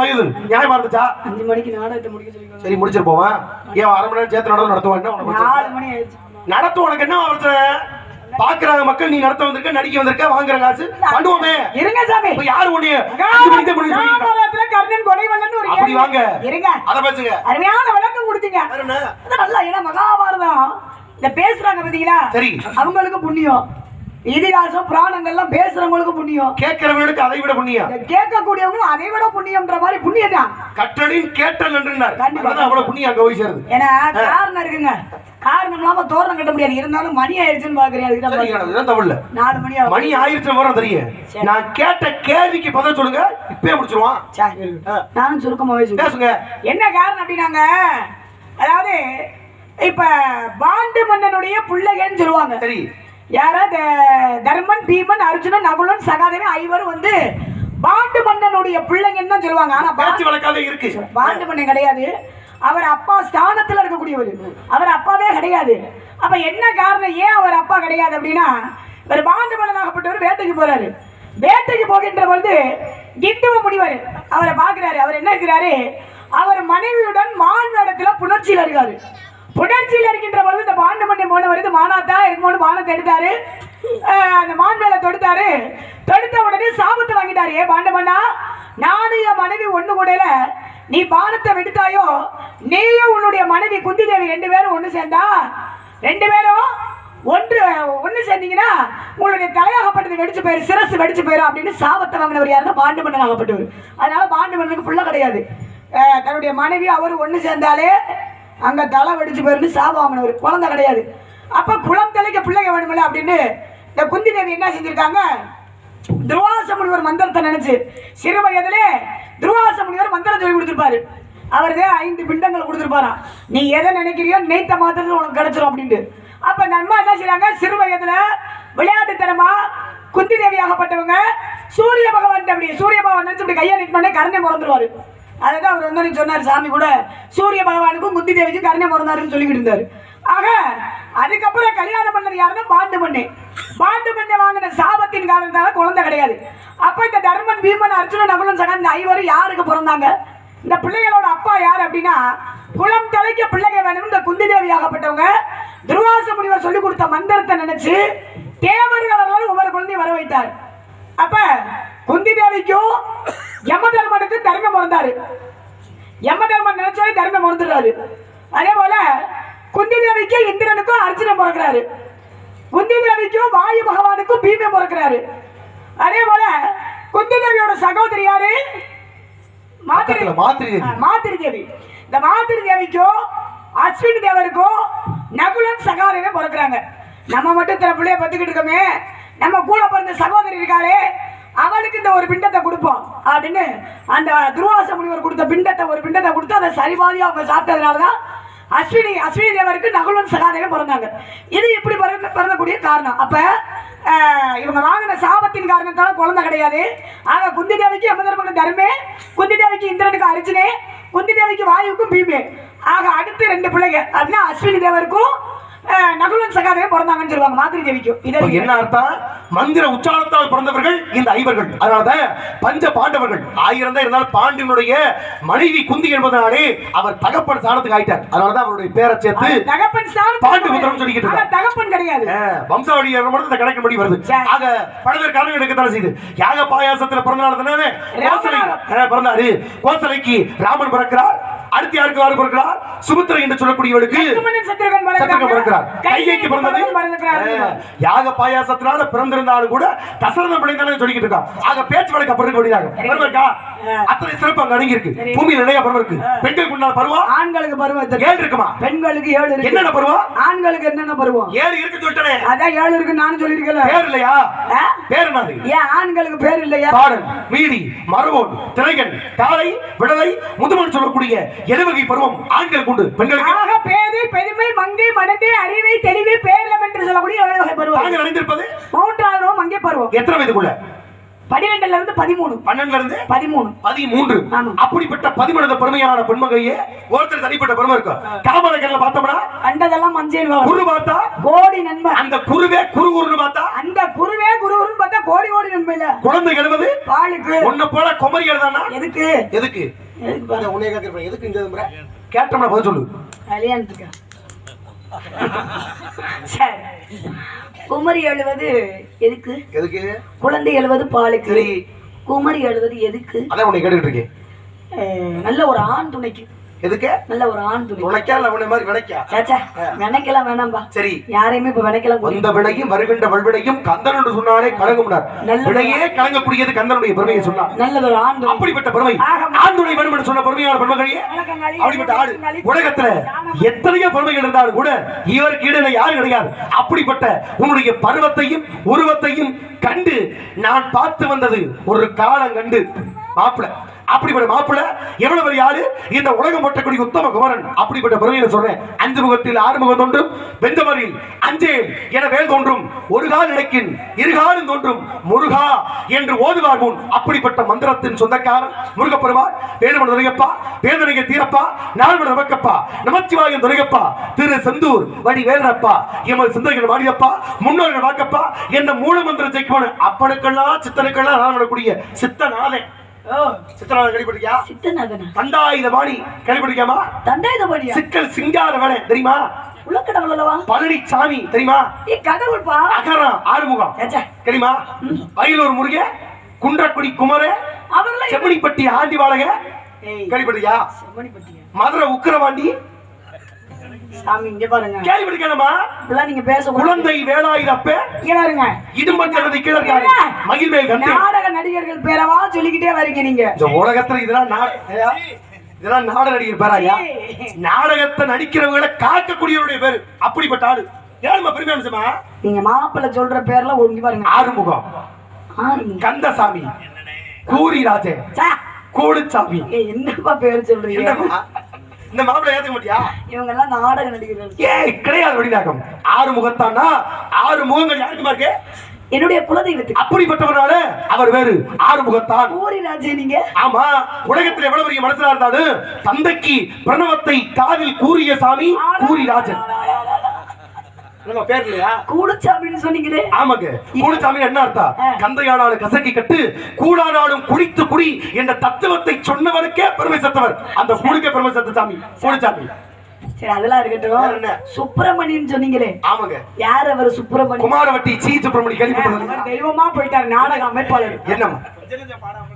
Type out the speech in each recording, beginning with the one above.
பகிர்ந்து. நியாயமா இருந்துச்சா? அஞ்சு மணிக்கு நாடகத்தை முடிக்க சரி முடிச்சிட்டு போவேன் ஏன் அரை மணி நேரம் சேர்த்து நடந்து என்ன பிரச்சனை? நாலு மணி ஆயிடுச்சு. நடத்து உனக்கு என்ன பிரச்சனை பாக்குறாங்க மக்கள் நீ நடத்த வந்திருக்க நடிக்க வந்திருக்க வாங்குற காசு. பண்ணுவோமே. இருங்க சாமி. இப்ப யாரு உன்னைய கர்ணன் கொடைவல்லன்னு ஒரு அப்படி. வாங்க. இருங்க. அத பேசுங்க. அருமையான விளக்கம் கொடுத்தீங்க. நல்லா ஏன்னா மகாபாரதம். இந்த பேசுறாங்க பாத்தீங்களா? சரி. அவங்களுக்கு புண்ணியம். இதிகாசம் புராணங்கள்லாம் பேசுறவங்களுக்கு புண்ணியம். கேட்கிறவங்களுக்கு அதை விட புண்ணியம். கேட்கக்கூடியவங்களும் அதை விட புண்ணியம்ன்ற மாதிரி புண்ணியம் தான் கற்றலின் கேட்டல் என்றார் கண்டிப்பா. அவ்வளவு புண்ணியம் அங்க போய் சேருது. ஏன்னா காரணம் இருக்குங்க. காரணம் இல்லாம தோரணம் கட்ட முடியாது. இருந்தாலும் மணி ஆயிடுச்சுன்னு பாக்குறேன் தமிழ்ல நாலு மணி மணி ஆயிரத்து வரும் தெரியும். நான் கேட்ட கேள்விக்கு பதில் சொல்லுங்க இப்பயே முடிச்சிருவான் சரி. நானும் சுருக்கமாவே பேசுங்க. என்ன காரணம் அப்படின்னாங்க? அதாவது இப்ப பாண்டு மன்னனுடைய பிள்ளைகன்னு சொல்லுவாங்க. சரி. யாரா த- தர்மன் பீமன் அர்ஜுனன் நகுலன் சகாதேவன் ஐவரும் வந்து பாண்டு மன்னனுடைய பிள்ளைங்கன்னு தான் சொல்லுவாங்க. ஆனா பேச்சு வழக்காவே இருக்கு. பாண்டு மன்னன் கிடையாது. அவர் அப்பா ஸ்தானத்துல இருக்கக்கூடியவர். அவர் அப்பாவே கிடையாது. அப்ப என்ன காரணம்? ஏன் அவர் அப்பா கிடையாது அப்படின்னா இவர் பாண்டு மன்னனாகப்பட்டவர் வேட்டைக்கு போறாரு. வேட்டைக்கு போகின்ற பொழுது கிண்டுவ முனிவர் அவரை பார்க்கிறாரு. அவர் என்ன இருக்கிறாரு? அவர் மனைவியுடன் மான் இடத்துல புணர்ச்சியில் இருக்காரு புணர்ச்சியில் இருக்கின்ற பொழுது இந்த பாண்டு மன்னன் மூணு வருது. மானாத்தா இருக்கும்போது பானத்தை எடுத்தாரு அந்த மான் மேல தொடுத்தாரு. தொடுத்த உடனே சாபத்தை வாங்கிட்டாரு. ஏ பாண்டு மன்னா நானும் என் மனைவி ஒண்ணு கூடல நீ பானத்தை விடுத்தாயோ? நீயும் உன்னுடைய மனைவி குந்தி தேவி ரெண்டு பேரும் ஒண்ணு சேர்ந்தா? ரெண்டு பேரும் ஒன்று ஒண்ணு சேர்ந்தீங்கன்னா உங்களுடைய தலையாகப்பட்டது வெடிச்சு போயிரு சிரசு வெடிச்சு போயிரும் அப்படின்னு சாபத்தை வாங்கினவர் யாருன்னா பாண்டு மன்னன் ஆகப்பட்டவர். அதனால பாண்டு மன்னனுக்கு பிள்ளை கிடையாது. தன்னுடைய மனைவி அவர் ஒண்ணு சேர்ந்தாலே அங்கே தலை வெடிச்சு போயிருந்து சாபம் வாங்கினவர். குழந்தை கிடையாது. அப்போ குளம் தலைக்க பிள்ளைங்க வேணுமில்ல அப்படின்னு இந்த குந்தி தேவி என்ன செஞ்சுருக்காங்க? துர்வாச முனிவர் மந்திரத்தை நினைச்சு சிறு வயதிலே துர்வாச முனிவர் மந்திரம் சொல்லி கொடுத்துருப்பாரு. அவர்தே ஐந்து பிண்டங்கள் கொடுத்துருப்பாராம் நீ எதை நினைக்கிறியோ நினைத்த மாத்திரத்தில் உனக்கு கிடைச்சிரும் அப்படின்ட்டு. அப்ப இந்த அம்மா என்ன செய்யறாங்க சிறு வயதுல விளையாட்டுத்தனமா குந்தி தேவி ஆகப்பட்டவங்க சூரிய பகவான் அப்படி சூரிய பகவான் நினைச்சு இப்படி கையை நிட்டோடனே கருணை பிறந்துருவாரு அதுதான் அவர் வந்து சொன்னார் சாமி கூட சூரிய பகவானுக்கும் குந்தி தேவிக்கும் கருணை பிறந்தாருன்னு சொல்லிக்கிட்டு இருந்தார். ஆக அதுக்கப்புறம் கல்யாணம் பண்ணது யாருன்னா பாண்டு பண்ணு பாண்டு பண்ணை வாங்கின சாபத்தின் காரணத்தால குழந்தை கிடையாது. அப்ப இந்த தர்மன் பீமன் அர்ஜுனன் நகுலன் சகன் இந்த ஐவரும் யாருக்கு பிறந்தாங்க? இந்த பிள்ளைகளோட அப்பா யார் அப்படின்னா குளம் தலைக்க பிள்ளைகள் வேணும் இந்த குந்தி தேவி ஆகப்பட்டவங்க துர்வாச முனிவர் சொல்லி கொடுத்த மந்திரத்தை நினைச்சு தேவர்கள் ஒவ்வொரு குழந்தையும் வர வைத்தார் அப்ப குந்தி தேவிக்கும் யம தர்மனுக்கும் தர்மம் பிறந்தாரு யம தர்மன் நினைச்சாலே தர்மம் மறந்துடுறாரு அதே போல குந்தி தேவிக்கும் இந்திரனுக்கும் அர்ஜுனன் பிறக்கிறாரு. குந்தி தேவிக்கும் வாயு பகவானுக்கும் பீமை பிறக்கிறாரு. அதே போல குந்தி தேவியோட சகோதரி யாரு? மாத்திரை மாத்திரை தேவி. இந்த மாத்திரை தேவிக்கும் அஸ்வினி தேவருக்கும் நகுலன் சகாதேவே பிறக்கிறாங்க. நம்ம மட்டும் சில பிள்ளைய பத்துக்கிட்டு இருக்கோமே. நம்ம கூட பிறந்த சகோதரி இருக்காளே. அவளுக்கு இந்த ஒரு பிண்டத்தை கொடுப்போம். அப்படின்னு அந்த துருவாச முனிவர் கொடுத்த பிண்டத்தை ஒரு பிண்டத்தை கொடுத்து அதை சரிபாதியா அவங்க சாப்பிட்டதுனால தான் அஸ்வினி அஸ்வினி தேவருக்கு நகுலன் சகாதேவன் பிறந்தாங்க. இது இப்படி பிறந்த பிறந்தக்கூடிய காரணம். அப்ப இவங்க வாங்கின சாபத்தின் காரணத்தால குழந்தை கிடையாது. ஆக குந்தி தேவிக்கு யமதர்மனுக்கு தர்மே குந்தி தேவிக்கு இந்திரனுக்கு அரிச்சனே குந்தி தேவிக்கு வாயுவுக்கும் பீமே. ஆக அடுத்து ரெண்டு பிள்ளைங்க அப்படின்னா அஸ்வினி தேவருக்கும் நகுலன் சகாதேவே பிறந்தாங்கன்னு சொல்லுவாங்க மாதிரி தேவிக்கும் இப்ப இதை என்ன அர்த்தம்? மந்திர உச்சாரணத்தால் பிறந்தவர்கள் இந்த ஐவர்கள். அதனாலதான் பஞ்ச பாண்டவர்கள். ஆயிரம் தான் இருந்தாலும் பாண்டியனுடைய மனைவி குந்தி என்பதனாலே அவர் தகப்பன் சாணத்துக்கு ஆயிட்டார். அதனாலதான் அவருடைய பேரை சேர்த்து தகப்பன் ஸ்தானம் பாண்டு சொல்லிக்கிட்டு ஆனா இருக்காங்க. தகப்பன் கிடையாது. வம்சாவளி மட்டும் இந்த கணக்கின்படி வருது. சரி. ஆக பலவேறு காரணங்கள் எடுக்கத்தானே செய்யுது யாக பாயாசத்துல பிறந்தனால தானே கோசலை பிறந்தாரு. கோசலைக்கு ராமன் பிறக்கிறார். அடுத்து யாருக்கு யாரு பிறக்கிறார்? சுமித்திரை என்று சொல்லக்கூடியவளுக்கு லட்சுமணன் சத்ருகன் பிறக்கிறார் கைகைக்கு பிறந்தது பிறந்திருக்கிறார் யாக பாயாசத்தினால பிறந்திருந்தாலும் கூட தசரதம் பிள்ளைதானே சொல்லிக்கிட்டு இருக்கா ஆக பேச்சு வழக்கு அப்புறம் அத்தனை சிறப்பு அங்க அடங்கி இருக்கு பூமியில் நிறைய பருவம் இருக்கு. பெண்களுக்கு உண்டான பருவம்? ஆண்களுக்கு பருவம் ஏழு இருக்குமா? பெண்களுக்கு ஏழு இருக்கு. என்னென்ன பருவம்? ஆண்களுக்கு என்னென்ன பருவம்? ஏழு இருக்கு சொல்லிட்டேனே. அதான் ஏழு இருக்கு நானும் சொல்லியிருக்கேன் பேர் இல்லையா? பேர் என்னது? ஏன் ஆண்களுக்கு பேர் இல்லையா? பாடல் மீதி மரபோன் திரைகள் தாரை விடலை முதுமன் சொல்லக்கூடிய எழுவகை பருவம் ஆண்களுக்கு உண்டு? பெண்களுக்கு? ஆக பேதை பெருமை மங்கை மனதை அறிவை தெளிவை பேரலம் என்று சொல்லக்கூடிய ஏழு வகை பருவம். தாங்கள் அணிந்திருப்பது? மூன்றாவது மங்கை பருவம். எத்தனை வயதுக்குள்ள? பனிரெண்டுல இருந்து பதிமூணு. பன்னெண்டுல இருந்து பதிமூணு. பதிமூன்று. அப்படிப்பட்ட பதிமூணு பெருமையான பெண்மகையே ஒருத்தர் தனிப்பட்ட பெருமை இருக்கும் காமலகர்ல பார்த்தோம்னா கண்டதெல்லாம் மஞ்சள். குரு பார்த்தா கோடி நன்மை அந்த குருவே குரு குருன்னு பார்த்தா அந்த குருவே குருன்னு பார்த்தா கோடி கோடி நன்மை இல்ல குழந்தை எழுவது பாலுக்கு. உன்னை போல குமரி எழுதானா? எதுக்கு? எதுக்கு? எதுக்கு? உன்னைய கேட்கிறேன் எதுக்கு இந்த இதுமுறை? கேட்டோம்னா பதில் சொல்லு. கல்யாணத்துக்கு? குமரி எழுவது எதுக்கு? எதுக்கு? குழந்தை எழுவது பாலுக்கு. குமரி எழுவது எதுக்கு? அதான் உன்னை கேட்டுக்கிட்டு இருக்கேன். அஹ், நல்ல ஒரு ஆண் துணைக்கு. எதுக்கு? நல்ல ஒரு ஆண் துணை. உனக்கா உன்னை மாதிரி வினைக்கா. சாச்சா வினைக்கலாம் வேணாம்பா சரி. யாரையுமே இப்ப வினைக்கலாம். வந்த வினையும் வருகின்ற வல்வினையும் கந்தன் என்று சொன்னாலே கலங்கும்னார் நல்ல- வினையே கலங்கக்கூடியது கந்தனுடைய பெருமையை சொன்னார் நல்லது ஒரு ஆண் துணை. அப்படிப்பட்ட பெருமை. ஆண்டுனை வேணும் என்று சொன்ன பெருமையான பெருமகளே வணக்கங்காளி, அப்படிப்பட்ட ஆடு. உலகத்துல எத்தனையோ பெருமைகள் இருந்தாலும் கூட இவருக்கு ஈடுல யாரும் கிடையாது. அப்படிப்பட்ட உன்னுடைய பருவத்தையும் உருவத்தையும் கண்டு நான் பார்த்து வந்தது ஒரு காலம் கண்டு. மாப்பிள அப்படிப்பட்ட மாப்பிள்ள எவ்வளவு பெரிய ஆளு? இந்த உலகம் பட்டக்கூடிய உத்தம குமரன். அப்படிப்பட்ட பெருமையில சொல்றேன். அஞ்சு முகத்தில் ஆறு முகம் தோன்றும் பெந்தமரில் அஞ்சே என வேல் தோன்றும் ஒரு கால் இடைக்கின் இருகாலும் தோன்றும் முருகா என்று ஓதுவார் முன். அப்படிப்பட்ட மந்திரத்தின் சொந்தக்காரன் முருகப்பெருமான் வேலுமன் துரையப்பா வேதனைய தீரப்பா நால்மன் நமக்கப்பா நமச்சிவாயம் துரையப்பா திரு செந்தூர் வடி வேலனப்பா எமது சிந்தனைகள் வாடியப்பா முன்னோர்கள் வாக்கப்பா என்ன மூல மந்திர ஜெயிக்கணும் அப்பனுக்கெல்லாம் சித்தனுக்கெல்லாம் நான் வரக்கூடிய சித்தநாதன் சித்தநாதன் கேள்விப்பட்டிருக்கியா? சித்தநாதனா? தண்டாயுதபாணி கேள்விப்பட்டிருக்கியாமா தண்டாயுதபடியா சிக்கல் சிங்கார வேலை தெரியுமா? உலக்கடவுள் அல்லவா பழனிசாமி தெரியுமா கடவுள்பா. அகரம் ஆறுமுகம் தெரியுமா? வயலூர் முருக குன்றக்குடி குமர அவர்லாம் செம்மணிப்பட்டி ஆண்டி வாழக கேள்விப்பட்டிருக்கியா? மதுரை உக்கிரவாண்டி சாமி இங்க பாருங்க. கேள்விப்பட்டிருக்கேனம்மா? இப்பெல்லாம் நீங்க பேச குழந்தை வேலாயுதப்ப இங்க பாருங்க. இடும்பச்சனது கிழக்காரு மகிழ்மேல் கண்டு நாடக நடிகர்கள் பேரவா சொல்லிக்கிட்டே வரீங்க நீங்க. இந்த உலகத்துல இதெல்லாம் இதெல்லாம் நாடக நடிகர் பேராயா நாடகத்தை நடிக்கிறவங்களை காக்கக்கூடியவருடைய பேரு. அப்படிப்பட்ட ஆளு. ஏழுமா பெருமை அம்சமா நீங்க மாப்பிள்ளை சொல்ற பேர்ல ஒழுங்கி பாருங்க. ஆறுமுகம். கந்தசாமி. கூரிராஜன் சா, கோடுசாமி என்னப்பா பேர் சொல்றீங்க? இந்த மாப்பிள்ளை ஏத்துக்க மாட்டியா? இவங்க எல்லாம் நாடக நடிகர்கள் ஏய் கிடையாது வடிநாகம் ஆறு முகத்தானா? ஆறு முகங்கள் யாருக்குமா இருக்கு? என்னுடைய குலதெய்வத்துக்கு. அப்படிப்பட்டவனால அவர் வேறு. ஆறு முகத்தான். ஊரி ராஜே நீங்க. ஆமா உலகத்துல எவ்வளவு பெரிய மனசா இருந்தாலும் தந்தைக்கு பிரணவத்தை காதில் கூறிய சாமி கூரிராஜன் நம்ம பேர் இல்லையா? கூடுச்சாமின்னு சொன்னீங்களே. ஆமாங்க. கூடுசாமி என்ன அர்த்தம். கந்தையானாலும் கசக்கி கட்டு கூடானாலும் குடித்து குடி என்ற தத்துவத்தை சொன்னவனுக்கே பெருமை சத்தவர் அந்த கூடுக்க பெருமை சத்த சாமி கூடுசாமி சரி அதெல்லாம்? இருக்கட்டும். சுப்பிரமணியன் சொன்னீங்களே. ஆமாங்க. யார் அவர் சுப்பிரமணியன்? குமாரவட்டி சி. சுப்பிரமணி கேள்விப்பட்டது அவர் தெய்வமா போயிட்டார் நாடக அமைப்பாளர். என்னம்மா?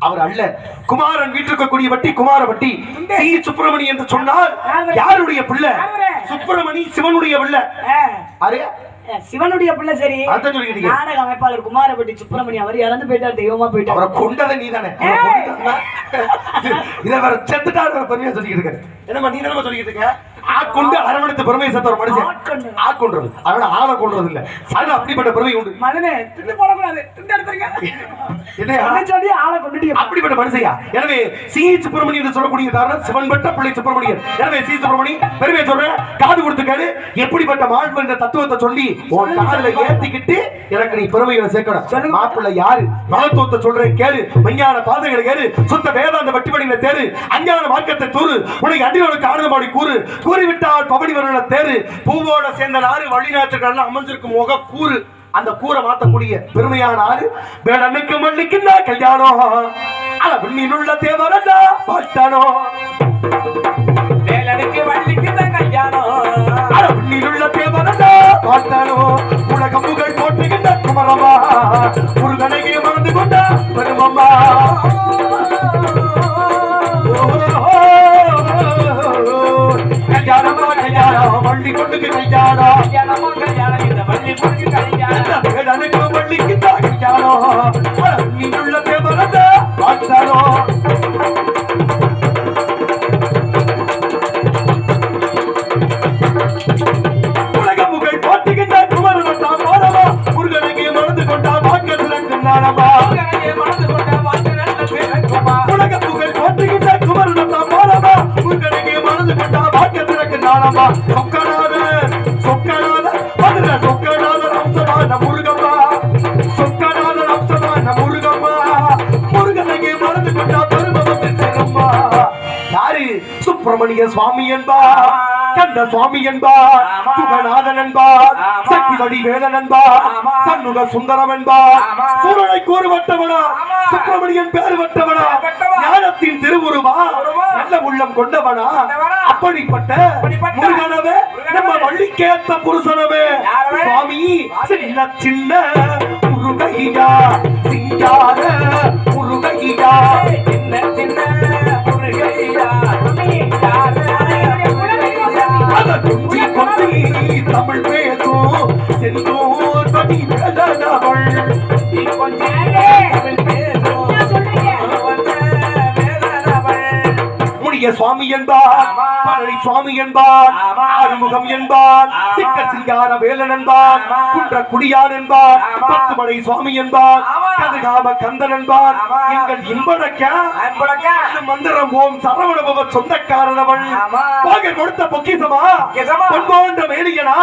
அவர் அல்ல. குமாரன் வீட்டிற்கக்கூடிய வட்டி குமாரவட்டி சி. சுப்பிரமணி என்று சொன்னால் யாருடைய பிள்ளை? சுப்பிரமணி சிவனுடைய பிள்ளை. ஆ, சிவனுடைய பிள்ளை சரி. நாடக அமைப்பாளர் குமாரபட்டி சுப்பிரமணியம் அவர் இறந்து போயிட்டார் தெய்வமா போயிட்டார். அவரை கொண்டதை நீ தானே இதை வேற செத்துட்டாரு பெருமையா சொல்லிக்கிட்டு இருக்க என்னம்மா நீ என்னமா சொல்லிக்கிட்டு இருக்க? ஆட்கொண்டு அரவணைத்து பெருமையை சேர்த்த ஒரு மனுஷன். ஆட்கொண்டு. ஆட்கொன்றது. அதோட ஆளை கொள்றது இல்ல அது அப்படிப்பட்ட பெருமை உண்டு. மகனே திண்டு போடக்கூடாது. சொல்லி ஆளை கொண்டுட்டு அப்படிப்பட்ட மனுஷையா? எனவே சி. சுப்பிரமணியன் என்று சொல்லக்கூடிய காரணம் சிவன் பெற்ற பிள்ளை சுப்பிரமணியன். எனவே சி. சுப்பிரமணி பெருமையை சொல்றேன். காது கொடுத்துக்காரு எப்படிப்பட்ட மாண்பு என்ற தத்துவத்தை சொல்லி உன் காதுல ஏத்திக்கிட்டு எனக்கு நீ பெருமைகளை சேர்க்கணும். மாப்பிள்ளை யாரு? மகத்துவத்தை சொல்றேன் கேளு. விஞ்ஞான பாதைகளை கேளு சுத்த வேதாந்த வட்டிவடிகளை தேரு அஞ்ஞான மார்க்கத்தை தூரு உனக்கு அடியோனுக்கு ஆனந்தமாடி கூறு. கூறிவிட்டால் பவடி வருட தேரு பூவோட சேர்ந்த நாறு வழிநாட்டுக்கு நல்லா அமைஞ்சிருக்கும் முக கூறு. அந்த கூரை மாத்தக்கூடிய பெருமையான ஆளு வேடனுக்கு மல்லிக்கு நான் கல்யாணம். அல விண்ணிலுள்ள தேவரல்ல பாட்டானோ பாட்டானோ உலகம் புகழ் போட்டுகின்ற குமரமா முருகனையும் சுப்பிரமணிய சுவாமி என்பார் கந்த சுவாமி என்பார். சுகநாதன் என்பார். சக்தி வடிவேலன் என்பார். சண்முக சுந்தரம் என்பார் கூறுவட்டவனா ஆமா. சுப்பிரமணியன் பேர் வட்டவனா வட்டவா. ஞானத்தின் திருவுருவா. நல்ல உள்ளம் கொண்டவனா. அப்படிப்பட்ட முருகனவே. நம்ம வள்ளிக்கேத்த புருஷனவே? சுவாமி சின்ன சின்ன முருகையா சிங்கார முடிய சுவாமி என்பார். பழனி சுவாமி என்பார். ஆறுமுகம் என்பார். சிக்க சிங்கார வேலன் என்பார். குன்ற குடியார் என்பார். பத்துமலை சுவாமி என்பார். கதுகாம கந்தன் என்பார். எங்கள் இன்படக்க மந்திரம் ஓம் சரவணபவ சொந்தக்காரனவள். பாகர் கொடுத்த பொக்கிசமா. பொன்போன்ற மேலியனா.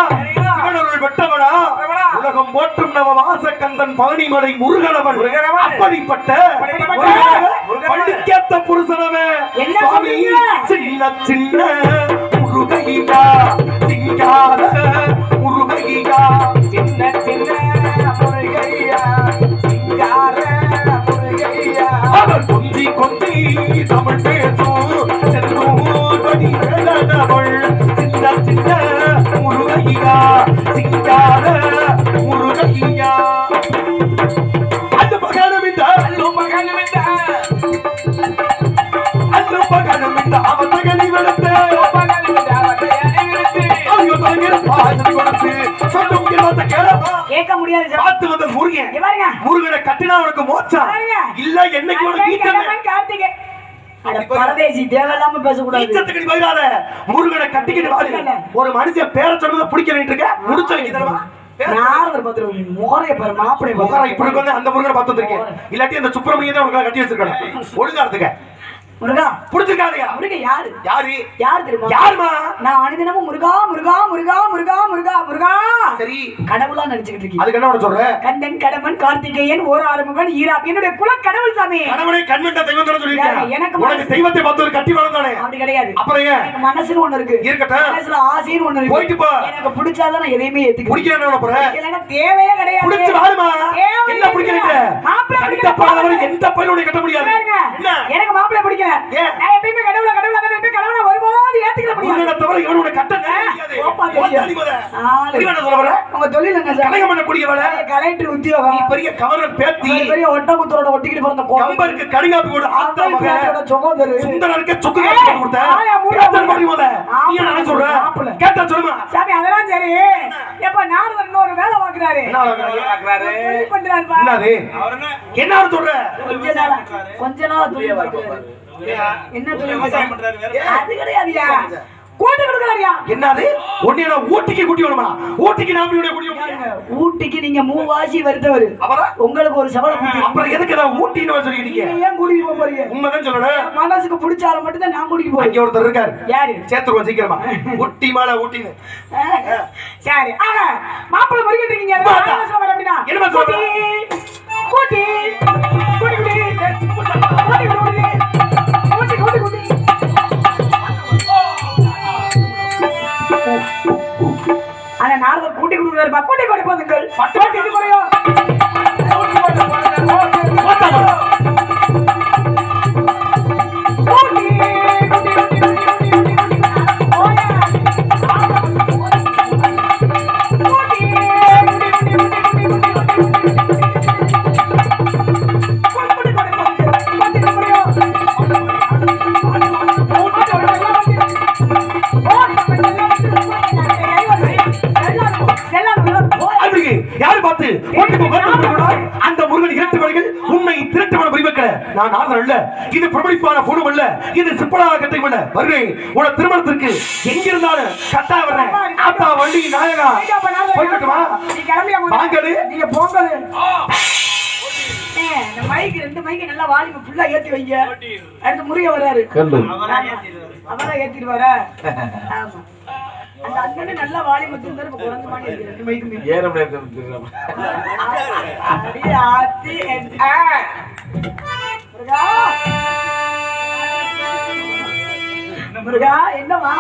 சிவனருள் வெட்டவனா. உலகம் போற்றும் நவ வாசக்கந்தன் பழனிமலை முருகனவன். அப்படிப்பட்ட. பள்ளிக்கேத்த புருஷனவே? சின்ன சின்ன முருகையா சிங்கார முருகையா கேட்க முடியாது பார்த்து வந்த முருகன் பாருங்க. முருகனை கட்டினா உனக்கு மோச்சா இல்ல என்னைக்கு உனக்கு வீட்டில் கார்த்திகை. முருகனை ஒரு மனுஷன் பேர சொல்றதை இருக்க முடிச்சு வைக்கிறவா முகரைய பாரு மாப்பிள்ளை முகரை இப்படி அந்த முருகனை வந்திருக்கேன். இல்லாட்டி அந்த சுப்பிரமணியத்தை உங்களை கட்டி வச்சிருக்கேன். ஒழுங்கா முருகா. பிடிச்சிருக்காதயா முருகா யாரு? யாரு? யார் தெரியுமா? யாருமா நான் அனுதினமும் முருகா முருகா முருகா முருகா முருகா முருகா. சரி. கடவுளா நடிச்சுக்கிட்டு இருக்கீங்க. அதுக்கு என்ன சொல்ற? கண்ணன் கடமன் கார்த்திகேயன் ஓர் ஆறுமுகன் ஈராப். என்னுடைய குல கடவுள் சாமி கணவனை கண்மண்ட தெய்வம் எனக்கு உனக்கு தெய்வத்தை பார்த்து ஒரு கட்டி வளர்ந்தானே அப்படி கிடையாது. அப்புறம் எனக்கு மனசுன்னு ஒண்ணு இருக்கு. இருக்கட்டும். மனசுல ஆசைன்னு ஒண்ணு இருக்கு. போயிட்டு போ. எனக்கு பிடிச்சாதான் நான் எதையுமே ஏத்துக்கிறேன் பிடிக்கல என்ன போற தேவையே கிடையாது. பிடிச்சு வாருமா என்ன பிடிக்கிறீங்க? மாப்பிள்ளை. போறவரை எந்த பையனுடைய கட்ட முடியாது. எனக்கு மாப்பிள்ளை பிடிக்கல? நான் எப்பயுமே கடவுள கடவுள கடவுள கடவுள ஒருபோது ஏத்துக்கிற முடியாது. தவிர இவனோட என்ன சொல்ல வர? உங்க தொழில் என்ன சார். கலகம் பண்ணக்கூடிய வேலை கலெக்டர் நீ உத்தியோகம். பெரிய கவர்னர் பேத்தி. பெரிய ஒட்டகுத்தரோட ஒட்டிக்கிட்டு பிறந்த கம்பருக்கு கடுங்காப்பி போடு ஆத்தா மக சுகோதரு சுந்தரனுக்கு சுக்கு காப்பி கொடுத்த. ஆயா, மூணு கேட்டல் பண்ணி முத ஆமா. நீ என்ன சொல்ற? மாப்பிள்ளை. கேட்டா சொல்லுமா? சாமி அதெல்லாம் சரி. எப்ப நாரதர் இன்னொரு வேலை பாக்குறாரு என்ன என்னது? என்ன? சொல்ற? கொஞ்ச நாளா பார்க்கறாரு என்ன பார்க்கறாரு? அது கிடையாதுயா கூட்டி கொடுக்கறாருயா? என்னது? ஊட்டிக்கு கூட்டி நான் நீங்க மூவாசி வருத்தவர். அவரா? உங்களுக்கு ஒரு சவால் அப்புறம் எதுக்கு நான் ஊட்டின்னு நீங்க ஏன் கூட்டிட்டு போக போறீங்க? உண்மைதான் சொல்லணும். மனசுக்கு பிடிச்சால மட்டும் தான் நான் கூட்டிட்டு போறேன் ஒருத்தர் இருக்காரு. யாரு? சேர்த்துருவோம் சீக்கிரமா. ஊட்டி மேல ஊட்டின்னு. சரி. ஆக மாப்பிள்ளை முருகிட்டு இருக்கீங்க. என்ன சொல்ல पटवा किती करूया அல்ல. இது பிரபலிப்பான பூணம் அல்ல. இது சிப்பலாக கட்டையும் அல்ல. வருகிறேன் உன திருமணத்திற்கு எங்க இருந்தாலும் கட்டா வர்றேன் ஆத்தா வண்டி நாயகா போய்க்கட்டுமா வாங்கடு. நீங்க இந்த மைக் ரெண்டு மைக் நல்லா வால்யூம் ஃபுல்லா ஏத்தி வைங்க. அடுத்து முருக வராரு. அவரா ஏத்திட்டு வர. ஆமா. அந்த அண்ணனே நல்லா வால்யூம் வச்சிருந்தாரு இப்ப குறைஞ்ச மாதிரி இருக்கு. ரெண்டு மைக்குமே. ஏற முடியாது அடி ஆத்தி முருகா முருகா. என்னவா